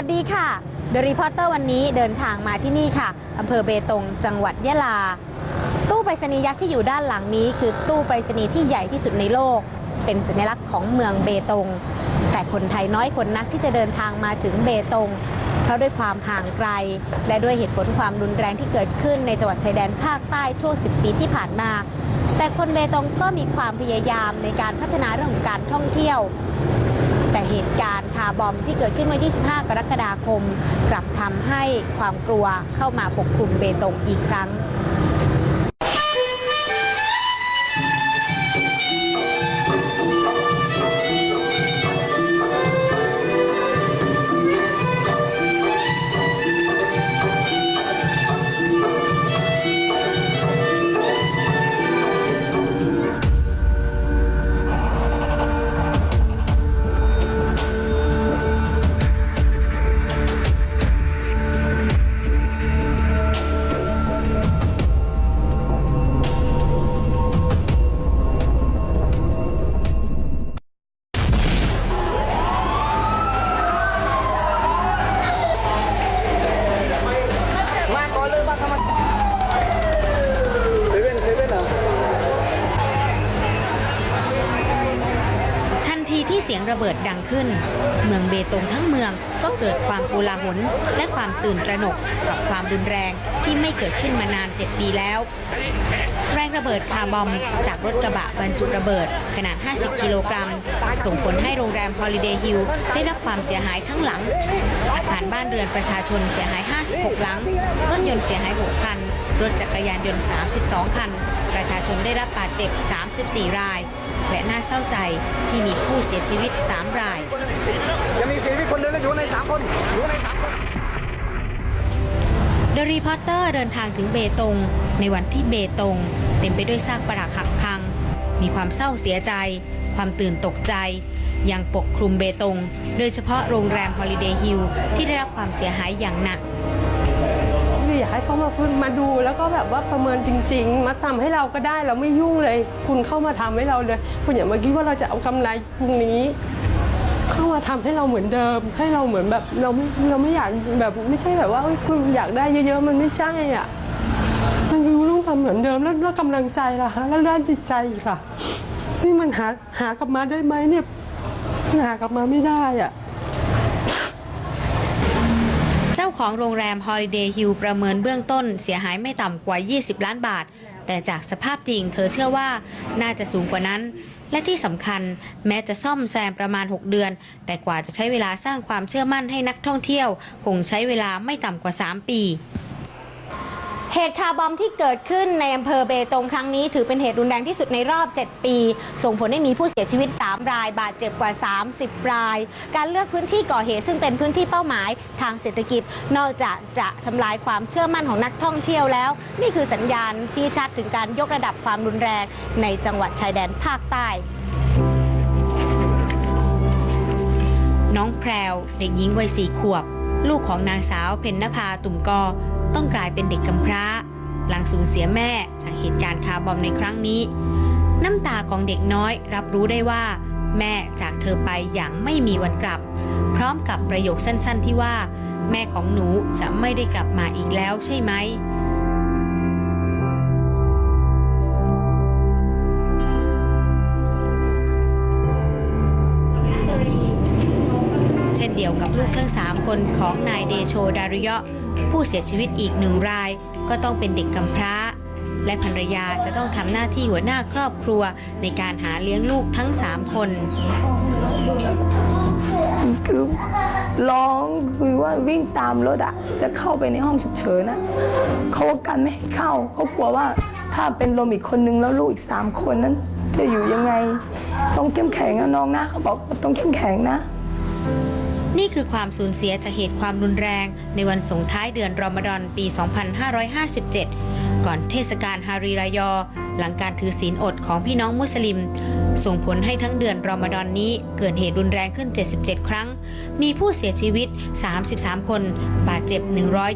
วัสดีค่ะ The Reporter วันนี้เดินทางมาที่นี่ค่ะอำเภอเบตงจังหวัดยะลา ตู้ไปรษณีย์ยักษ์ที่อยู่ด้านหลังนี้ คือตู้ไปรษณีย์ที่ใหญ่ที่สุดในโลก เป็นสัญลักษณ์ของเมืองเบตง แต่คนไทยน้อยคนนักที่จะเดินทางมาถึงเบตงเพราะด้วยความห่างไกล และด้วยเหตุผลความรุนแรงที่เกิดขึ้นในจังหวัดชายแดนภาคใต้ช่วง 10 ปีที่ผ่านมา แต่คนเบตงก็มีความพยายามในการพัฒนาเรื่องของการท่องเที่ยว แต่เหตุการณ์คาร์บอมที่เกิดขึ้นเมื่อ25กรกฎาคม กลับทำให้ความกลัวเข้ามาปกคลุมเบตงอีกครั้ง ระเบิดดังขึ้น เมืองเบตงทั้งเมือง ก็เกิดความโกลาหลและความตื่นตระหนกกับความรุนแรงที่ไม่เกิดขึ้นมานาน 7 ปีแล้ว แรงระเบิดคาร์บอมจากรถกระบะบรรจุระเบิด ขนาด 50 กิโลกรัม ส่งผลให้โรงแรม Holiday Hill ได้รับความเสียหายทั้งหลัง อาคารบ้านเรือนประชาชนเสียหาย 56 หลัง รถยนต์เสียหาย 6 คัน รถจักรยานยนต์ 32 คัน ประชาชนได้รับบาดเจ็บ 34 ราย และน่าเศร้าใจที่มีผู้เสียชีวิต 3 รายยังมีชีวิตคนเดินอยู่ในสามคนอยู่ในสามคนเดอะรีพอร์เตอร์เดินทางถึงเบตง ในวันที่เบตง เต็มไปด้วยซากปรักหักพัง มีความเศร้าเสียใจ ความตื่นตกใจ ยังปกคลุมเบตง โดยเฉพาะโรงแรม Holiday Hill ที่ได้รับความเสียหายอย่างหนักคืออยากให้เขามาฟื้นมาดูแล้วก็แบบว่าประเมินจริง ๆ มาทำให้เราก็ได้เราไม่ยุ่งเลย คุณเข้ามาทำให้เราเลย คุณอย่ามาคิดว่าเราจะเอากำไรตรงนี้เข้า มาทำให้เราเหมือนเดิม ให้เราเหมือนแบบเราไม่เราไม่อยากแบบไม่ใช่แบบว่าคุณอยากได้เยอะๆมันไม่ใช่อะมันคือต้องทำเหมือนเดิมแล้วแล้วกำลังใจล่ะแล้วด้านจิตใจอีกล่ะนี่มันหาหากลับมาได้ไหมเนี่ยหากลับมาไม่ได้อะเจ้าของโรงแรม Holiday Hill ประเมินเบื้องต้นเสียหายไม่ต่ำกว่า 20 ล้านบาท แต่จากสภาพจริงเธอเชื่อว่าน่าจะสูงกว่านั้น และที่สำคัญแม้จะซ่อมแซมประมาณ 6 เดือน แต่กว่าจะใช้เวลาสร้างความเชื่อมั่นให้นักท่องเที่ยว คงใช้เวลาไม่ต่ำกว่า 3 ปี เหตุคาร์บอมที่เกิดขึ้นในอำเภอเบตงครั้งนี้ ถือเป็นเหตุรุนแรงที่สุดในรอบ 7 ปี ส่งผลให้มีผู้เสียชีวิต 3 ราย บาดเจ็บกว่า 30 ราย การเลือกพื้นที่ก่อเหตุซึ่งเป็นพื้นที่เป้าหมายทางเศรษฐกิจ นอกจากจะทำลายความเชื่อมั่นของนักท่องเที่ยวแล้ว นี่คือสัญญาณชี้ชัดถึงการยกระดับความรุนแรงในจังหวัดชายแดนภาคใต้น้องแพรวเด็กหญิงวัยสี่ขวบ ลูกของนางสาวเพ็ญนภาตุ่มกอ ต้องกลายเป็นเด็กกำพร้า หลังสูญเสียแม่จากเหตุการณ์คาร์บอมในครั้งนี้ น้ำตาของเด็กน้อยรับรู้ได้ว่า แม่จากเธอไปอย่างไม่มีวันกลับ พร้อมกับประโยคสั้นๆที่ว่า แม่ของหนูจะไม่ได้กลับมาอีกแล้วใช่ไหมเช่นเดียวกับลูกทั้ง 3 คนของนายเดโชดารุยะ ผู้เสียชีวิตอีกหนึ่งราย ก็ต้องเป็นเด็กกำพร้า และภรรยาจะต้องทำหน้าที่หัวหน้าครอบครัวในการหาเลี้ยงลูกทั้ง3คนคือร้องคือว่าวิ่งตามรถอะจะเข้าไปในห้องฉุกเฉินอะเขาก็กันไม่ให้เข้าเขากลัวว่าถ้าเป็นลมอีกคนนึงแล้วลูกอีกสามคนนั้นจะอยู่ยังไง ต้องเข้มแข็งนะน้องนะเขาบอกต้องเข้มแข็งนะ นี่คือความสูญเสียจากเหตุความรุนแรง ในวันส่งท้ายเดือนรอมฎอนปี 2557 ก่อนเทศกาลฮารีรายอ หลังการถือศีลอดของพี่น้องมุสลิม ส่งผลให้ทั้งเดือนรอมฎอนนี้เกิดเหตุรุนแรงขึ้น 77 ครั้ง มีผู้เสียชีวิต 33 คน บาดเจ็บ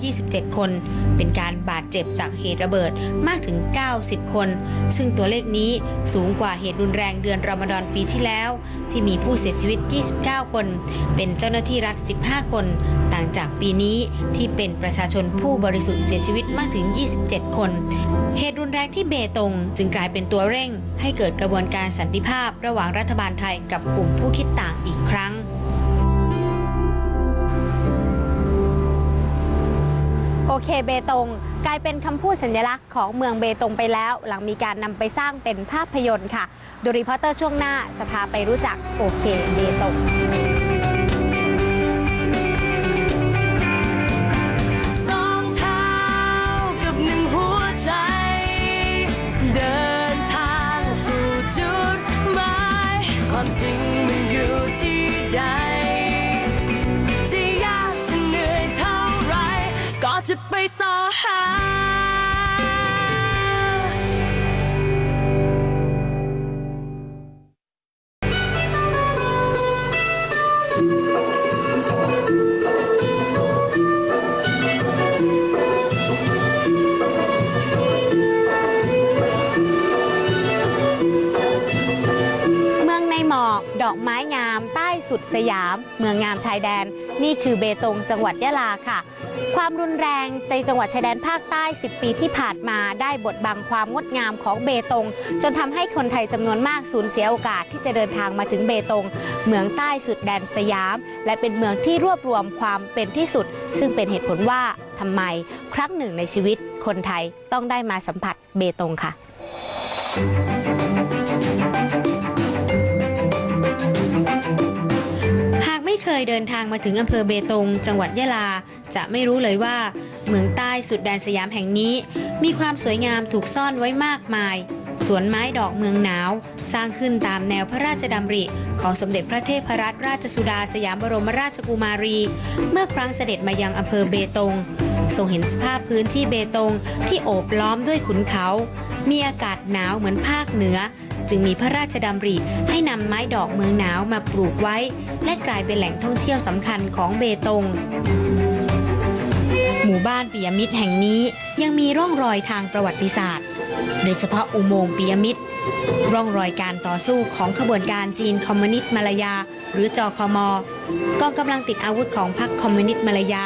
127 คน เป็นการบาดเจ็บจากเหตุระเบิดมากถึง 90 คน ซึ่งตัวเลขนี้สูงกว่าเหตุรุนแรงเดือนรอมฎอนปีที่แล้ว ที่มีผู้เสียชีวิต 29 คน เป็นเจ้าหน้าที่รัฐ 15 คน ต่างจากปีนี้ที่เป็นประชาชนผู้บริสุทธิ์เสียชีวิตมากถึง 27 คน เหตุรุนแรงที่เบตงจึงกลายเป็นตัวเร่งให้เกิดกระบวนการสันติภาพภาพระหว่างรัฐบาลไทยกับกลุ่มผู้คิดต่างอีกครั้งโอเคเบตงกลายเป็นคำพูดสัญลักษณ์ของเมืองเบตงไปแล้ว หลังมีการนำไปสร้างเป็นภาพยนตร์ค่ะดูรีพอร์เตอร์ช่วงหน้าจะพาไปรู้จักโอเคเบตง 3 เมืองงามชายแดน นี่คือเบตงจังหวัดยะลาค่ะ ความรุนแรงในจังหวัดชายแดนภาคใต้ 10 ปีที่ผ่านมาได้บดบังความงดงามของเบตง จนทำให้คนไทยจำนวนมากสูญเสียโอกาสที่จะเดินทางมาถึงเบตง เมืองใต้สุดแดนสยาม และเป็นเมืองที่รวบรวมความเป็นที่สุด ซึ่งเป็นเหตุผลว่าทำไมครั้งหนึ่งในชีวิตคนไทยต้องได้มาสัมผัสเบตงค่ะ เคยเดินทางมาถึงอำเภอเบตง จังหวัดยะลา จะไม่รู้เลยว่า เมืองใต้สุดแดนสยามแห่งนี้ มีความสวยงามถูกซ่อนไว้มากมาย สวนไม้ดอกเมืองหนาว สร้างขึ้นตามแนวพระราชดำริ ของสมเด็จพระเทพรัตนราชสุดาสยามบรมราชกุมารี เมื่อครั้งเสด็จมายังอำเภอเบตงทรงเห็นสภาพพื้นที่เบตงที่โอบล้อมด้วยขุนเขา มีอากาศหนาวเหมือนภาคเหนือ จึงมีพระราชดำริให้นำไม้ดอกเมืองหนาวมาปลูกไว้ และกลายเป็นแหล่งท่องเที่ยวสำคัญของเบตง หมู่บ้านปิยมิตรแห่งนี้ยังมีร่องรอยทางประวัติศาสตร์ โดยเฉพาะอุโมงค์ปิยมิตรร่องรอยการต่อสู้ของขบวนการจีนคอมมิวนิสต์มาลายา หรือจอคอมอกองกำลังติดอาวุธของพรรคคอมมิวนิสต์มาลายา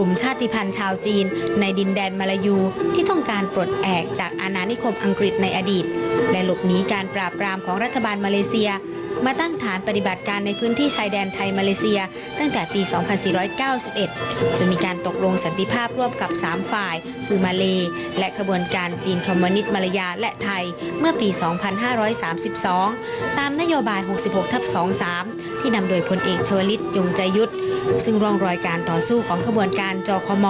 ลุ่มชาติพันธุ์ชาวจีน ในดินแดนมาลายูที่ต้องการปลดแอกจากอาณานิคมอังกฤษในอดีต และหลบหนีการปราบปรามของรัฐบาลมาเลเซีย มาตั้งฐานปฏิบัติการในพื้นที่ชายแดนไทยมาเลเซีย ตั้งแต่ปี 2491 จนมีการตกลงสันติภาพร่วมกับ 3 ฝ่าย คือมาเลและขบวนการจีนคอมมิวนิสต์มาลายาและไทยเมื่อปี 2532 ตามนโยบาย 66ทับ23 ที่นำโดยพลเอกชวลิตยงใจยุทธซึ่งร่องรอยการต่อสู้ของขบวนการจอคม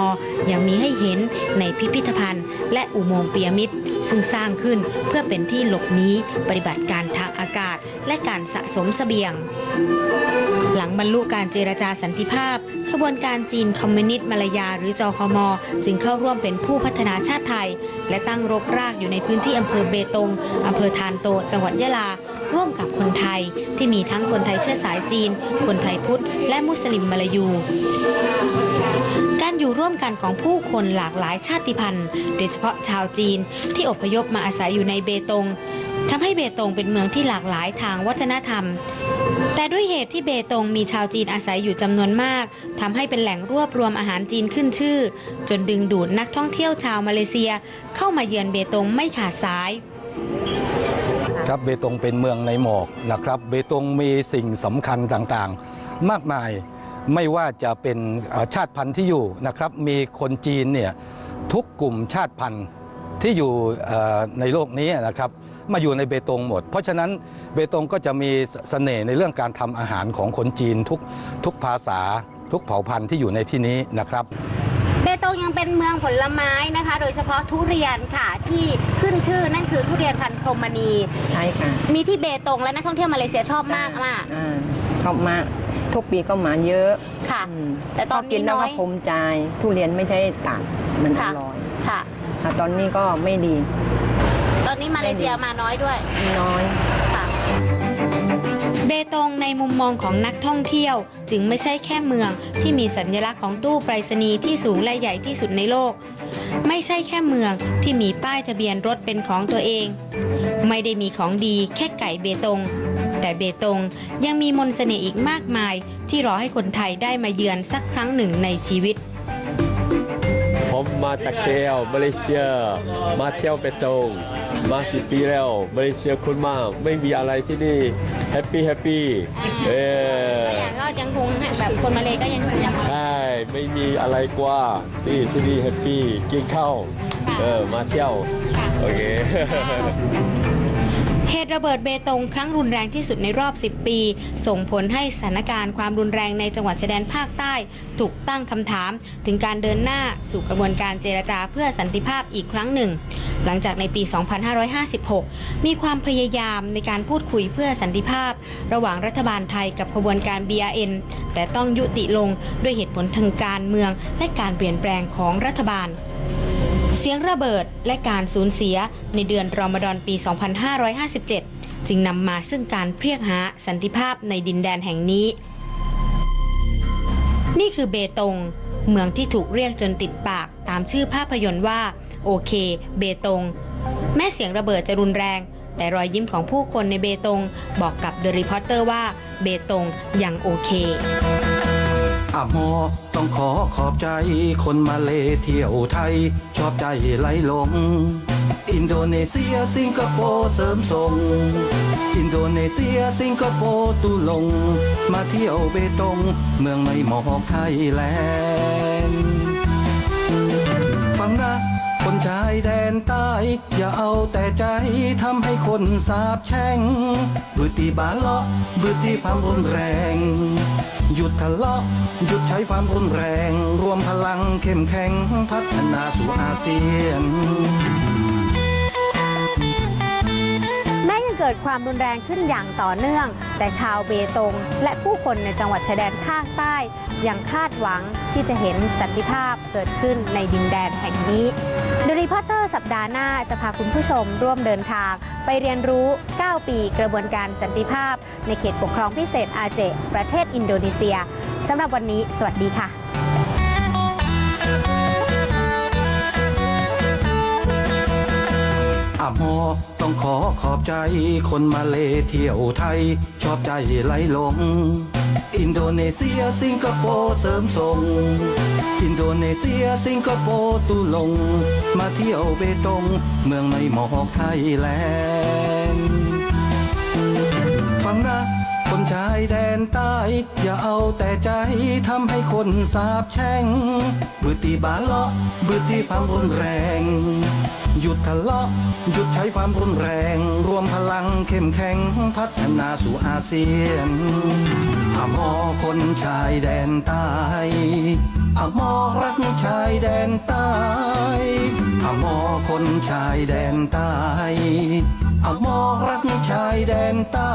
ยังมีให้เห็นในพิพิธภัณฑ์ และอุโมงค์เปียมิตรซึ่งสร้างขึ้นเพื่อเป็นที่หลบหนีปฏิบัติการทางอากาศ และการสะสมเสบียง หลังบรรลุการเจรจาสันติภาพขบวนการจีนคอมมิวนิสต์มาลายาหรือจอคมจึงเข้าร่วมเป็นผู้พัฒนาชาติไทย และตั้งรกรากอยู่ในพื้นที่อำเภอเบตงอำเภอทานโต จังหวัดยะลา ร่วมกับคนไทยที่มีทั้งคนไทยเชื้อสายจีน คนไทยพุทธ และมุสลิมมาลายู การอยู่ร่วมกันของผู้คนหลากหลายชาติพันธุ์ โดยเฉพาะชาวจีนที่อพยพมาอาศัยอยู่ในเบตงทำให้เบตงเป็นเมืองที่หลากหลายทางวัฒนธรรม แต่ด้วยเหตุที่เบตงมีชาวจีนอาศัยอยู่จำนวนมากทำให้เป็นแหล่งรวบรวมอาหารจีนขึ้นชื่อ จนดึงดูดนักท่องเที่ยวชาวมาเลเซีย เข้ามาเยือนเบตงไม่ขาดสาย ครับเบตงเป็นเมืองในหมอกนะครับ เบตงมีสิ่งสำคัญต่างๆ มากมายไม่ว่าจะเป็นชาติพันธุ์ที่อยู่นะครับ มีคนจีนเนี่ยทุกกลุ่มชาติพันธุ์ที่อยู่ในโลกนี้นะครับ มาอยู่ในเบตงหมด เพราะฉะนั้นเบตงก็จะมีเสน่ห์ในเรื่องการทำอาหารของคนจีนทุกทุกภาษา ทุกเผ่าพันธุ์ที่อยู่ในที่นี้นะครับ ยังเป็นเมืองผลไม้นะคะ โดยเฉพาะทุเรียนค่ะที่ขึ้นชื่อนั่นคือทุเรียนพันธุ์พรหมณี ใช่ค่ะมีที่เบตงและนักท่องเที่ยวมาเลเซียชอบมากมากอ่าชอบมากทุกปีก็มาเยอะค่ะ อืมแต่ตอนพกินนี้แล้วน้อก็ยภูมิใจทุเรียนไม่ใช่ตัดมันอค่ะ ร่อยค่ะอะตอนนี้ก็ไม่ดีตอนนี้มาเลเซียมาน้อยด้วย น้อยค่ะ เบตงในมุมมองของนักท่องเที่ยว จึงไม่ใช่แค่เมืองที่มีสัญลักษณ์ของตู้ไปรษณีย์ที่สูงและใหญ่ที่สุดในโลก ไม่ใช่แค่เมืองที่มีป้ายทะเบียนรถเป็นของตัวเอง ไม่ได้มีของดีแค่ไก่เบตง แต่เบตงยังมีมนต์เสน่ห์อีกมากมาย ที่รอให้คนไทยได้มาเยือนสักครั้งหนึ่งในชีวิตผมมาจากเคลมาเลเซีย มาเที่ยวเปตง มากี่ปีแล้วมาเลเซียคุณมาก ไม่มีอะไรที่นี่แฮปปี้แฮปปี้เออก็ยังคงแบบคนมาเลยก็ยังยังใช่ไม่มีอะไรกว่านี่ที่นี่แฮปปี้กินข้าวเออมาเที่ยวโอเคเหตุระเบิดเบตงครั้งรุนแรงที่สุดในรอบ 10 ปี ส่งผลให้สถานการณ์ความรุนแรงในจังหวัดชายแดนภาคใต้ ถูกตั้งคำถาม ถึงการเดินหน้าสู่กระบวนการเจรจาเพื่อสันติภาพอีกครั้งหนึ่ง หลังจากในปี 2556 มีความพยายามในการพูดคุยเพื่อสันติภาพ ระหว่างรัฐบาลไทยกับขบวนการ BRN แต่ต้องยุติลงด้วยเหตุผลทางการเมือง และการเปลี่ยนแปลงของรัฐบาลเสียงระเบิดและการสูญเสียในเดือนรอมฎอนปี 2557 จึงนำมาซึ่งการเรียกหาสันติภาพในดินแดนแห่งนี้ นี่คือเบตง เมืองที่ถูกเรียกจนติดปากตามชื่อภาพยนตร์ว่า โอเค เบตง แม้เสียงระเบิดจะรุนแรง แต่รอยยิ้มของผู้คนในเบตง บอกกับเดอะรีพอร์เตอร์ว่า เบตงยังโอเคอะโมต้องขอขอบใจ คนมาเลเที่ยวไทย ชอบใจไหลลง อินโดนีเซียสิงคโปร์เสริมส่ง อินโดนีเซียสิงคโปร์ตุลง มาเที่ยวเบตง เมืองในหมอกไทยแลน แดนใต้ อย่าเอาแต่ใจทำให้คนสาบแช่งบุตรีบาเลาะบุตรีความรุนแรง หยุดทะเลาะหยุดใช้ความรุนแรง รวมพลังเข้มแข็งพัฒนาสู่อาเซียน เกิดความรุนแรงขึ้นอย่างต่อเนื่อง แต่ชาวเบตง และผู้คนในจังหวัดชายแดนภาคใต้ ยังคาดหวังที่จะเห็นสันติภาพเกิดขึ้นในดินแดนแห่งนี้ดรีพอตเตอร์สัปดาห์หน้าจะพาคุณผู้ชมร่วมเดินทาง ไปเรียนรู้ 9 ปีกระบวนการสันติภาพ ในเขตปกครองพิเศษอาเจ ประเทศอินโดนีเซียสำหรับวันนี้ สวัสดีค่ะ อต้องขอขอบใจคนมาเลเที่ยวไทย ชอบใจไหลหลง อินโดนีเซียสิงคโปร์เสริมส่ง อินโดนีเซียสิงคโปร์ตุลง มาเที่ยวเบตง เมืองในหมอกไทยแลนด์ฟังนะคนชายแดนใต้ อย่าเอาแต่ใจทำให้คนสาบแช่งบุตรีบาเลาะบุตรีความรุนแรง ยุดทะเลาะหยุดใช้ความรุนแรง รวมพลังเข้มแข็งพัฒนาสู่อาเซียนอะมอคนชายแดนใต้อะมอรักชายแดนใต้อะมอคนชายแดนใต้อะมอรักชายแดนใต้